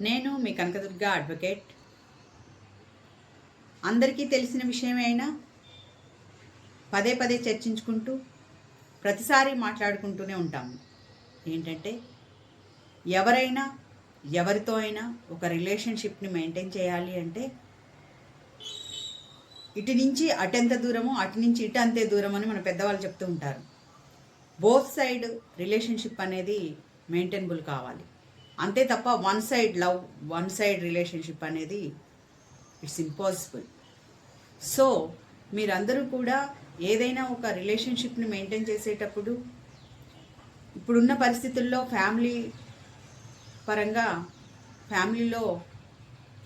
నేను మీ కనకదుర్గ అడ్వకేట్ అందరికీ తెలిసిన విషయమైనా అయినా పదే పదే చర్చించుకుంటూ ప్రతిసారి మాట్లాడుకుంటూనే ఉంటాము. ఏంటంటే ఎవరైనా ఎవరితో అయినా ఒక రిలేషన్షిప్ని మెయింటైన్ చేయాలి అంటే ఇటు నుంచి అటెంత దూరము అటు నుంచి ఇటు అంతే దూరం అని మన పెద్దవాళ్ళు చెప్తూ ఉంటారు. బోత్ సైడ్ రిలేషన్షిప్ అనేది మెయింటైనబుల్ కావాలి. అంతే తప్ప one side love one side relationship అనేది ఇట్స్ ఇంపాసిబుల్. సో మీరందరూ కూడా ఏదైనా ఒక రిలేషన్షిప్ని మెయింటైన్ చేసేటప్పుడు ఇప్పుడున్న పరిస్థితుల్లో ఫ్యామిలీ పరంగా ఫ్యామిలీలో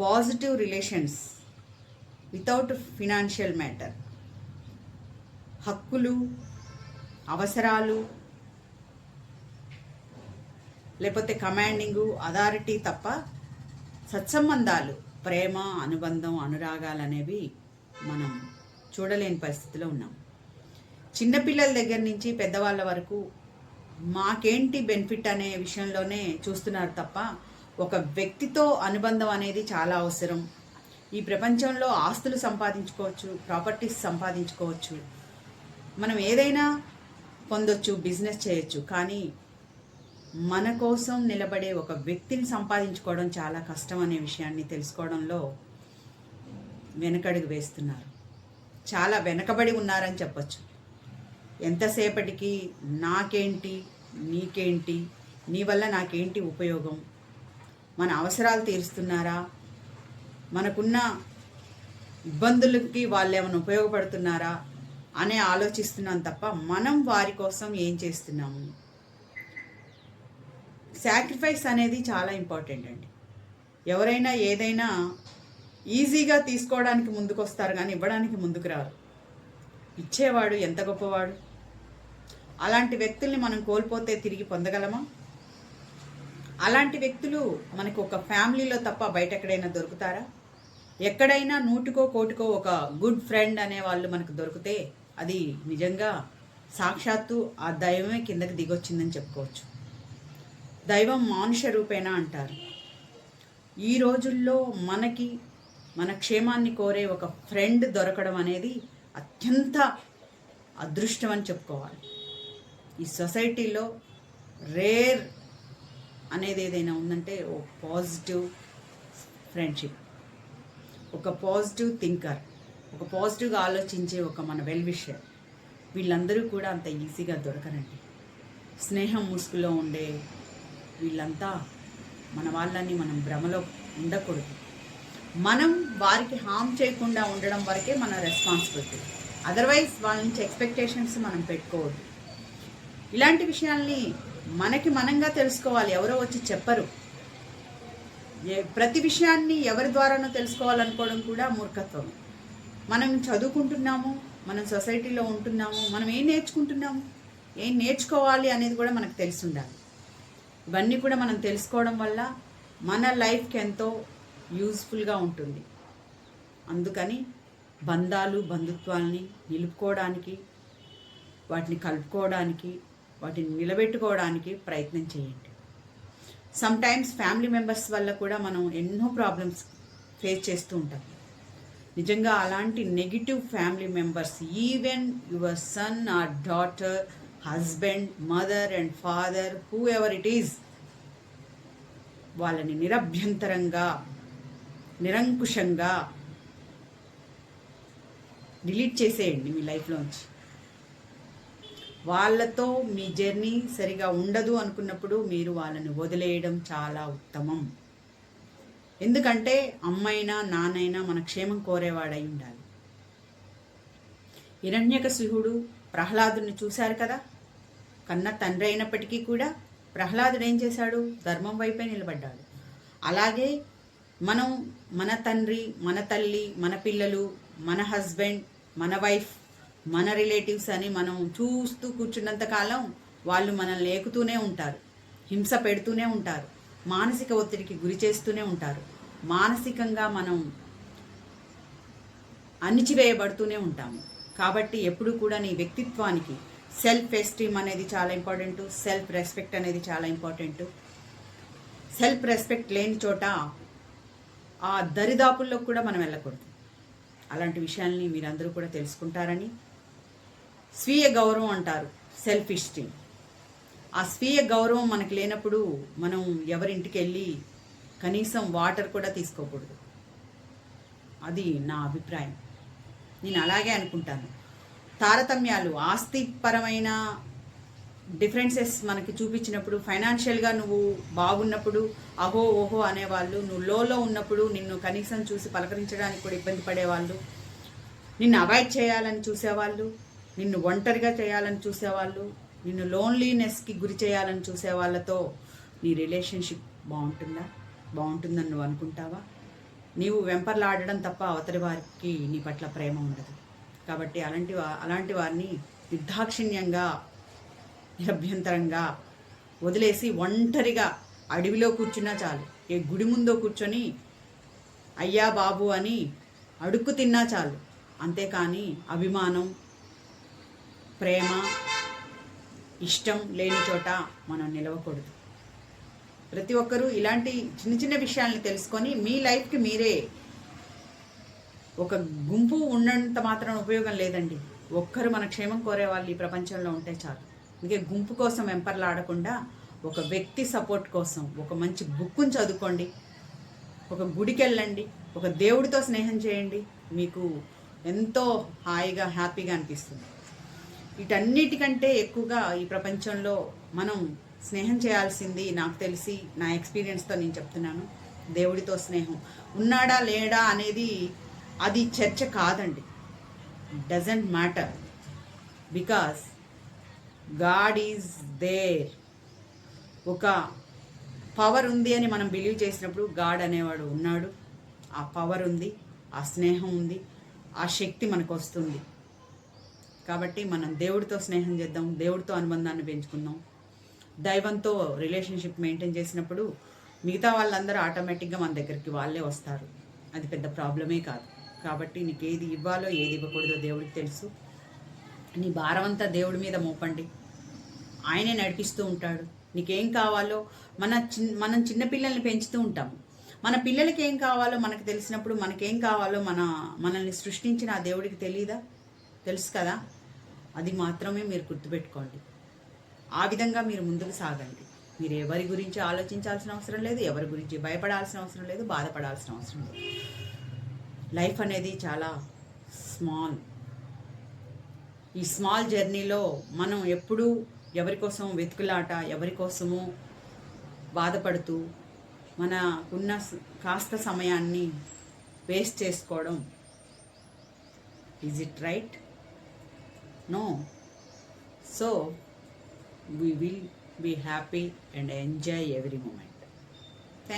positive relations without financial matter. హక్కులు అవసరాలు లేకపోతే కమాండింగు అథారిటీ తప్ప సత్సంబంధాలు ప్రేమ అనుబంధం అనురాగాలు అనేవి మనం చూడలేని పరిస్థితిలో ఉన్నాం. చిన్నపిల్లల దగ్గర నుంచి పెద్దవాళ్ళ వరకు మాకేంటి బెనిఫిట్ అనే విషయంలోనే చూస్తున్నారు తప్ప ఒక వ్యక్తితో అనుబంధం అనేది చాలా అవసరం. ఈ ప్రపంచంలో ఆస్తులు సంపాదించుకోవచ్చు ప్రాపర్టీస్ సంపాదించుకోవచ్చు. మనం ఏదైనా పొందొచ్చు బిజినెస్ చేయొచ్చు. కానీ మన కోసం నిలబడే ఒక వ్యక్తిని సంపాదించుకోవడం చాలా కష్టం అనే విషయాన్ని తెలుసుకోవడంలో వెనకడుగు వేస్తున్నారు. చాలా వెనకబడి ఉన్నారని చెప్పచ్చు. ఎంతసేపటికి నాకేంటి నీకేంటి నీ వల్ల నాకేంటి ఉపయోగం? మన అవసరాలు తీరుస్తున్నారా? మనకున్న ఇబ్బందులకి వాళ్ళు ఏమైనా ఉపయోగపడుతున్నారా? అనే ఆలోచిస్తున్నాం తప్ప మనం వారి కోసం ఏం చేస్తున్నాము? సాక్రిఫైస్ అనేది చాలా ఇంపార్టెంట్ అండి. ఎవరైనా ఏదైనా ఈజీగా తీసుకోవడానికి ముందుకు వస్తారు కానీ ఇవ్వడానికి ముందుకు రారు. ఇచ్చేవాడు ఎంత గొప్పవాడు? అలాంటి వ్యక్తుల్ని మనం కోల్పోతే తిరిగి పొందగలమా? అలాంటి వ్యక్తులు మనకు ఒక ఫ్యామిలీలో తప్ప బయట ఎక్కడైనా దొరుకుతారా? ఎక్కడైనా నూటికో కోటికో ఒక గుడ్ ఫ్రెండ్ అనే వాళ్ళు మనకు దొరికితే అది నిజంగా సాక్షాత్తు ఆ దైవమే కిందకి దిగొచ్చిందని చెప్పుకోవచ్చు. దైవం మానుష రూపేణ అంటారు. ఈ రోజుల్లో మనకి మన క్షేమాన్ని కోరే ఒక ఫ్రెండ్ దొరకడం అనేది అత్యంత అదృష్టం అని చెప్పుకోవాలి. ఈ సొసైటీలో రేర్ అనేది ఏదైనా ఉందంటే ఓ పాజిటివ్ ఫ్రెండ్షిప్. ఒక పాజిటివ్ థింకర్ ఒక పాజిటివ్గా ఆలోచించే ఒక మన వెల్ విషర్ వీళ్ళందరూ కూడా అంత ఈజీగా దొరకరండి. స్నేహం ముసుగులో ఉండే వీళ్ళంతా మన వాళ్ళని మనం భ్రమలో ఉండకూడదు. మనం వారికి హామ్ చేయకుండా ఉండడం వరకే మన రెస్పాన్సిబిలిటీ అదర్వైజ్ వాళ్ళ నుంచి ఎక్స్పెక్టేషన్స్ మనం పెట్టుకోవద్దు. ఇలాంటి విషయాల్ని మనకి మనంగా తెలుసుకోవాలి. ఎవరో వచ్చి చెప్పరు. ప్రతి విషయాన్ని ఎవరి ద్వారానో తెలుసుకోవాలనుకోవడం కూడా మూర్ఖత్వం. మనం చదువుకుంటున్నాము మనం సొసైటీలో ఉంటున్నాము మనం ఏం నేర్చుకుంటున్నాము ఏం నేర్చుకోవాలి అనేది కూడా మనకు తెలిసి ఉండాలి. ఇవన్నీ కూడా మనం తెలుసుకోవడం వల్ల మన లైఫ్కి ఎంతో యూజ్ఫుల్గా ఉంటుంది. అందుకని బంధాలు బంధుత్వాల్ని నిలుపుకోవడానికి వాటిని కలుపుకోవడానికి వాటిని నిలబెట్టుకోవడానికి ప్రయత్నం చేయండి. సమ్టైమ్స్ ఫ్యామిలీ మెంబర్స్ వల్ల కూడా మనం ఎన్నో ప్రాబ్లమ్స్ ఫేస్ చేస్తూ ఉంటాం. నిజంగా అలాంటి negative family members even your son or daughter husband mother and father whoever it is వాళ్ళని నిరభ్యంతరంగా నిరంకుశంగా డిలీట్ చేసేయండి మీ లైఫ్లోంచి వాళ్ళతో మీ జర్నీ సరిగా ఉండదు అనుకున్నప్పుడు మీరు వాళ్ళని వదిలేయడం చాలా ఉత్తమం. ఎందుకంటే అమ్మైనా నాన్నైనా మన క్షేమం కోరేవాడై ఉండాలి. హిరణ్యకశిహుడు ప్రహ్లాదుని చూశారు కదా? కన్న తండ్రి అయినప్పటికీ కూడా ప్రహ్లాదుడు ఏం చేశాడు? ధర్మం వైపే నిలబడ్డాడు. అలాగే మనం మన తండ్రి మన తల్లి మన పిల్లలు మన హస్బెండ్ మన వైఫ్ మన రిలేటివ్స్ అని మనం చూస్తూ కూర్చున్నంత కాలం వాళ్ళు మనల్ని లేకుతూనే ఉంటారు. హింస పెడుతూనే ఉంటారు. మానసిక ఒత్తిడికి గురి చేస్తూనే ఉంటారు. మానసికంగా మనం అణిచివేయబడుతూనే ఉంటాము. కాబట్టి ఎప్పుడు కూడా నీ వ్యక్తిత్వానికి సెల్ఫ్ ఎస్టీమ్ అనేది చాలా ఇంపార్టెంట్ సెల్ఫ్ రెస్పెక్ట్ అనేది చాలా ఇంపార్టెంట్. సెల్ఫ్ రెస్పెక్ట్ లేని చోట ఆ దరిదాపుల్లో కూడా మనం వెళ్ళకూడదు. అలాంటి విషయాల్ని మీరందరూ కూడా తెలుసుకుంటారని స్వీయ గౌరవం అంటారు సెల్ఫ్ ఇస్టీమ్ ఆ స్వీయ గౌరవం మనకు లేనప్పుడు మనం ఎవరింటికి వెళ్ళి కనీసం వాటర్ కూడా తీసుకోకూడదు. అది నా అభిప్రాయం. నేను అలాగే అనుకుంటాను. తారతమ్యాలు ఆస్తిపరమైన డిఫరెన్సెస్ మనకి చూపించినప్పుడు ఫైనాన్షియల్గా నువ్వు బాగున్నప్పుడు అహో ఓహో అనేవాళ్ళు నువ్వు లోలో ఉన్నప్పుడు నిన్ను కనీసం చూసి పలకరించడానికి కూడా ఇబ్బంది పడేవాళ్ళు నిన్ను అవాయిడ్ చేయాలని చూసేవాళ్ళు నిన్ను ఒంటరిగా చేయాలని చూసేవాళ్ళు నిన్ను లోన్లీనెస్కి గురి చేయాలని చూసే వాళ్ళతో నీ రిలేషన్షిప్ బాగుంటుందా? బాగుంటుందని నువ్వు అనుకుంటావా? నీవు వెంపర్లాడడం తప్ప అవతలి వారికి నీ పట్ల ప్రేమ ఉండదు. కాబట్టి అలాంటి అలాంటి వారిని నిర్దాక్షిణ్యంగా నిరభ్యంతరంగా వదిలేసి ఒంటరిగా అడవిలో కూర్చున్నా చాలు. ఏ గుడి ముందో కూర్చొని అయ్యా బాబు అని అడుక్కు తిన్నా చాలు. అంతేకాని అభిమానం ప్రేమ ఇష్టం లేని చోట మనం నిలవకూడదు. ప్రతి ఒక్కరూ ఇలాంటి చిన్న చిన్న విషయాల్ని తెలుసుకొని మీ లైఫ్కి మీరే ఒక గుంపు ఉన్నంత మాత్రం ఉపయోగం లేదండి. ఒక్కరు మన క్షేమం కోరే వాళ్ళు ఈ ప్రపంచంలో ఉంటే చాలు. అందుకే గుంపు కోసం వెంపర్లాడకుండా ఒక వ్యక్తి సపోర్ట్ కోసం ఒక మంచి బుక్కుని చదువుకోండి ఒక గుడికి వెళ్ళండి ఒక దేవుడితో స్నేహం చేయండి. మీకు ఎంతో హాయిగా హ్యాపీగా అనిపిస్తుంది. వీటన్నిటికంటే ఎక్కువగా ఈ ప్రపంచంలో మనం స్నేహం చేయాల్సింది నాకు తెలిసి నా ఎక్స్పీరియన్స్తో నేను చెప్తున్నాను. దేవుడితో స్నేహం. ఉన్నాడా లేడా అనేది అది చర్చ కాదండి. Doesn't matter because God is there ఒక పవర్ ఉంది అని మనం బిలీవ్ చేసినప్పుడు గాడ్ అనేవాడు ఉన్నాడు. ఆ పవర్ ఉంది ఆ స్నేహం ఉంది ఆ శక్తి మనకు వస్తుంది. కాబట్టి మనం దేవుడితో స్నేహం చేద్దాం దేవుడితో అనుబంధాన్ని పెంచుకుందాం. దైవంతో రిలేషన్షిప్ మెయింటైన్ చేసినప్పుడు మిగతా వాళ్ళందరూ ఆటోమేటిక్గా మన దగ్గరికి వాళ్ళే వస్తారు. అది పెద్ద ప్రాబ్లమే కాదు. కాబట్టి నీకు ఏది ఇవ్వాలో ఏది ఇవ్వకూడదో దేవుడికి తెలుసు. నీ భారమంతా దేవుడి మీద మోపండి. ఆయనే నడిపిస్తూ ఉంటాడు. నీకేం కావాలో మన చిన్ మనం చిన్నపిల్లల్ని పెంచుతూ ఉంటాము. మన పిల్లలకి ఏం కావాలో మనకు తెలిసినప్పుడు మనకేం కావాలో మన మనల్ని సృష్టించిన ఆ దేవుడికి తెలియదా తెలుసు కదా? అది మాత్రమే మీరు గుర్తుపెట్టుకోండి. ఆ విధంగా మీరు ముందుకు సాగండి. మీరు ఎవరి గురించి ఆలోచించాల్సిన అవసరం లేదు ఎవరి గురించి భయపడాల్సిన అవసరం లేదు బాధపడాల్సిన అవసరం లేదు. లైఫ్ అనేది చాలా స్మాల్. ఈ స్మాల్ జర్నీలో మనం ఎప్పుడూ ఎవరి కోసం వెతుకులాట ఎవరి కోసము బాధపడుతూ మనకున్న ఉన్న కాస్త సమయాన్ని వేస్ట్ చేసుకోవడం. Is it right no so we will be happy and enjoy every moment